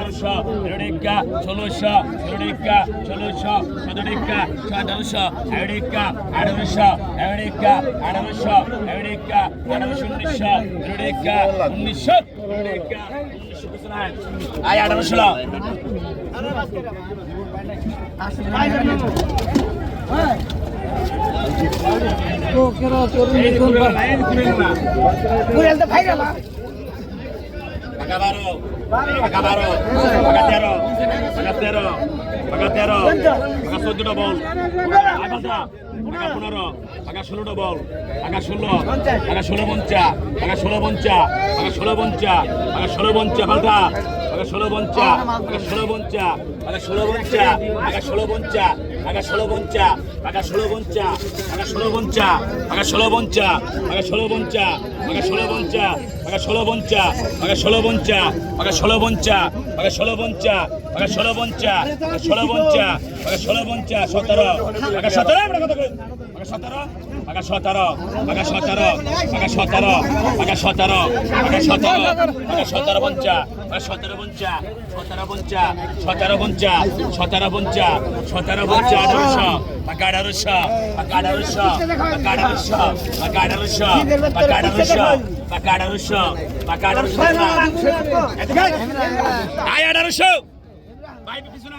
ষোলোশো ষোলোশো ষোলোশো সতেরোশো সতেরোশো এড়িকা আঠারোশো এড়িকা আঠারোশো এড়িকা আঠারোশো উনিশশো এড়িকা উনিশশো এড়িকা আয় আঠারোশো আসলে চোদ্দটা বল টাকা পনেরো। টাকা ষোলোটা বল টাকা ষোলো টাকা ষোলো পঞ্চা টাকা ষোলো পঞ্চা টাকা ষোলো পঞ্চা টাকা ষোলো পঞ্চা পাল্টা। পাগা ষোলো পঞ্চা, পাগা ষোলো পঞ্চা, পাগা ষোলো পঞ্চা, পাগা ষোলো পঞ্চা, পাগা ষোলো পঞ্চা, পাগা ষোলো পঞ্চা, পাগা ষোলো পঞ্চা, পাগা ষোলো পঞ্চা, পাগা ষোলো পঞ্চা, পাগা ষোলো পঞ্চা, পাগা ষোলো পঞ্চা, পাগা ষোলো পঞ্চা, পাগা ষোলো পঞ্চা, পাগা ষোলো পঞ্চা, পাগা ষোলো পঞ্চা, পাগা ষোলো পঞ্চা, পাগা ষোলো পঞ্চা, সতেরো, পাগা সতেরো, আমরা আগা সতেরো আগা সতেরো আগা সতেরো আগা সতেরো আগা সতেরো আগা সতেরো পঞ্চা আগা সতেরো পঞ্চা সতেরো পঞ্চা সতেরো পঞ্চা সতেরো পঞ্চা সতেরো পঞ্চা আঠারোশো, আগা আঠারোশো আগা আঠারোশো আগা আঠারোশো আগা আঠারোশো আগা আঠারোশো আগা আঠারোশো আগা আঠারোশো আয় আঠারোশো। ভাই পিছনে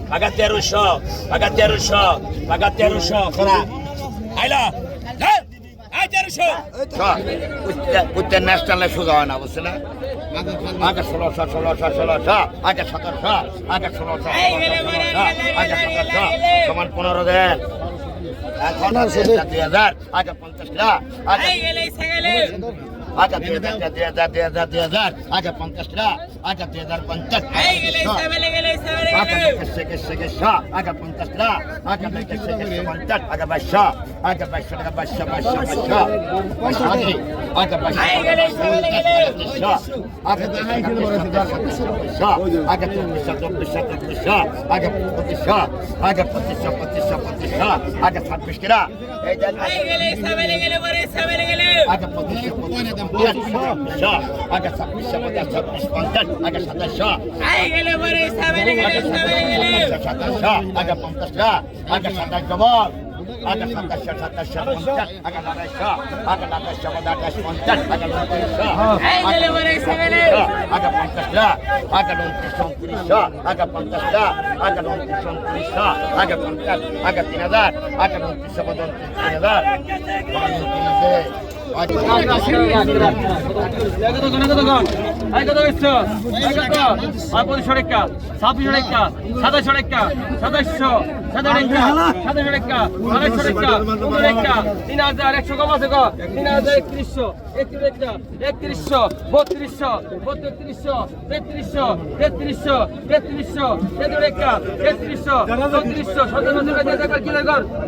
পাকা তেরোশো পাকা তেরোশো পাকা তেরোশো করা আইলা। আই তেরোশো। উত্তর ন্যাশনালে সোজা হয় না বুঝছে না? আগে ষোলোশো ষোলোশো ষোলোশো আগে সতেরোশো আগে ষোলোশো আগে সতেরোশো সমান পনেরো দেন। এখন দুই হাজার আগে পঞ্চাশ টাকা আগে আগে দুই হাজার দুই হাজার দুই হাজার দুই হাজার আগে পঞ্চাশ টাকা। আগে দুই হাজার পঞ্চাশ আগে পঞ্চাশ টাকা। কেসে পঞ্চাশ। আগে বাইশশো। আগে বাইশশো টাকা বাইশশো বাইশশো বাইশশো। ছাব্বিশ কিনা? আগে পঁচিশ আগে ছাব্বিশ ছাব্বিশ পঞ্চাশ আগে সাতাশ আগে সাতাশ আগে পঞ্চাশ আগে সাতাশ জবাব আগে সাতাশশো সাতাশশো পঞ্চাশ আগে আঠাশশো আগে আঠাশশো আঠাশ পঞ্চাশ আগে উনত্রিশশো আগে পঞ্চাশটা আগে উনত্রিশ উনত্রিশশো আগে পঞ্চাশটা আগে উনত্রিশ উনত্রিশশো আগে পঞ্চাশ আগে তিন হাজার আগে উনত্রিশশো উনত্রিশ তিন হাজার তিন হাজার এক কথা বিশ্ব এক কথা আর পঁচিশশো রেখা ছাব্বিশশো রেখা সাতাশশো রেখা সাতাশশো সাতাশ তিন হাজার একশো কম আছে হাজার একত্রিশশো একত্রিশ রেখা একত্রিশশো, বত্রিশশো বত্রিশশো, তেত্রিশশো তেত্রিশশো তেত্রিশশো তেত্রিশ রেখা তেত্রিশশো, চৌত্রিশশো সতেরোশো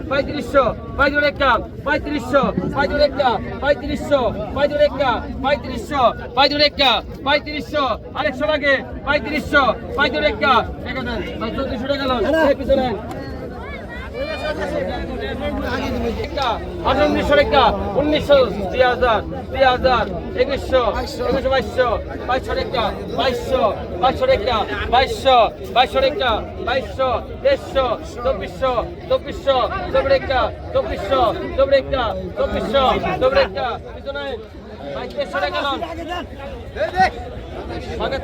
পঁয়ত্রিশশো পাঁচজন রেখা পঁয়ত্রিশশো পঁয়ত্রিশ রেখা পঁয়ত্রিশশো পাঁচজন রেখা পঁয়ত্রিশশো পাঁচজন রেখা পঁয়ত্রিশশো আরেকশো লাগে পঁয়ত্রিশশো পঁয়ত্রিশ টাকা এক হাজার চৌত্রিশশো টাকা লোন পিছনে। আঠারোশো টাকা উনিশশো দুই হাজার দুই হাজার একুশশো একুশশো বাইশশো বাইশশো টাকা বাইশশো বাইশশো টাকা বাইশশো বাইশশো টাকা বাইশশো তেইশশো চব্বিশশো চব্বিশশো চব্বিশ টাকা চব্বিশশো চব্বিশ টাকা চব্বিশশো চব্বিশ টাকা পিছনে। বাইশশো টাকা লোন।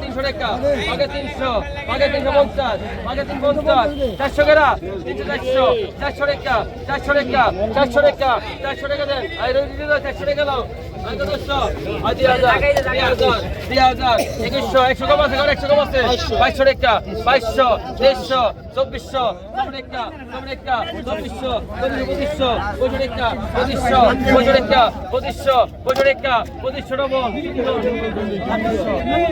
তিনশো টাকা আগে তিনশো আগে তিনশো পঞ্চাশ আগে তিন পঞ্চাশ, চারশো টাকা তিনশো, চারশো চারশো টাকা চারশো টাকা চারশো টাকা চারশো টাকা দেন। আর চারশো টাকা দাও একুশশো, একশো কম আছে একশো কম আছে। বাইশশো টাকা, বাইশশো তেইশশো চব্বিশশো চব্বিশ একটা একটা চব্বিশশো চব্বিশ পঁচিশশো পঁচিশ একটা পঁচিশশো পঁচিশ একটা পঁচিশশো পঁচিশ একটা পঁচিশশো ডবল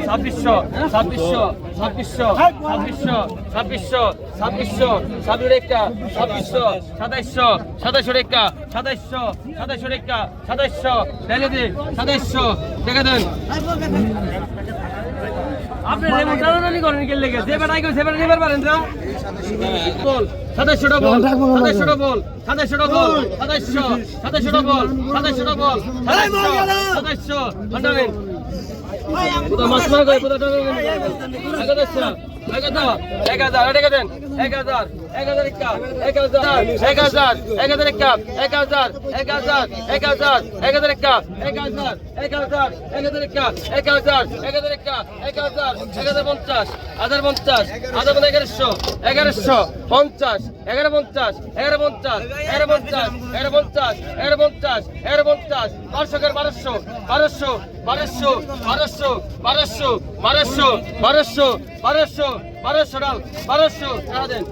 ছাব্বিশশো ছাব্বিশশো ছাব্বিশশো ছাব্বিশশো ছাব্বিশশো ছাব্বিশশো ছাব্বিশ একটা ছাব্বিশশো সাতাইশশো সাতাইশো একটা সাতাইশশো সাতাইশো একটা সাতাইশশো ডেলে দিন সাতাইশশো দেখে দেন আপনি রেমন টানাটানি করেন সাতাশশোটা বল সাতাশশোটা বল সাতাশশোটা বল সাতাশশো সাতাশশোটা বল সাতাশশোটা বল সাতাশশো আন্ডারম্যান মাছ মাছ এক হাজার এক হাজার এক হাজার দেন। এক হাজার এক হাজার এক এক হাজার এক হাজার এক হাজার এক এক হাজার এক হাজার এক হাজার এক হাজার এক এক হাজার এক হাজার এক হাজার একটা এক হাজার এক হাজার একটা এক হাজার এক হাজার পঞ্চাশ হাজার পঞ্চাশ হাজার পঞ্চাশ এগারোশো পঞ্চাশ এগারো পঞ্চাশ এগারো পঞ্চাশ এগারো পঞ্চাশ এগারো পঞ্চাশ এগারো পঞ্চাশ এগারো পঞ্চাশ বারোশো এগারো বারোশো বারোশো বারোশো বারোশো বারোশো বারোশো বারোশো বারোশো বারোশো ডাল বারোশো টাকা দেন।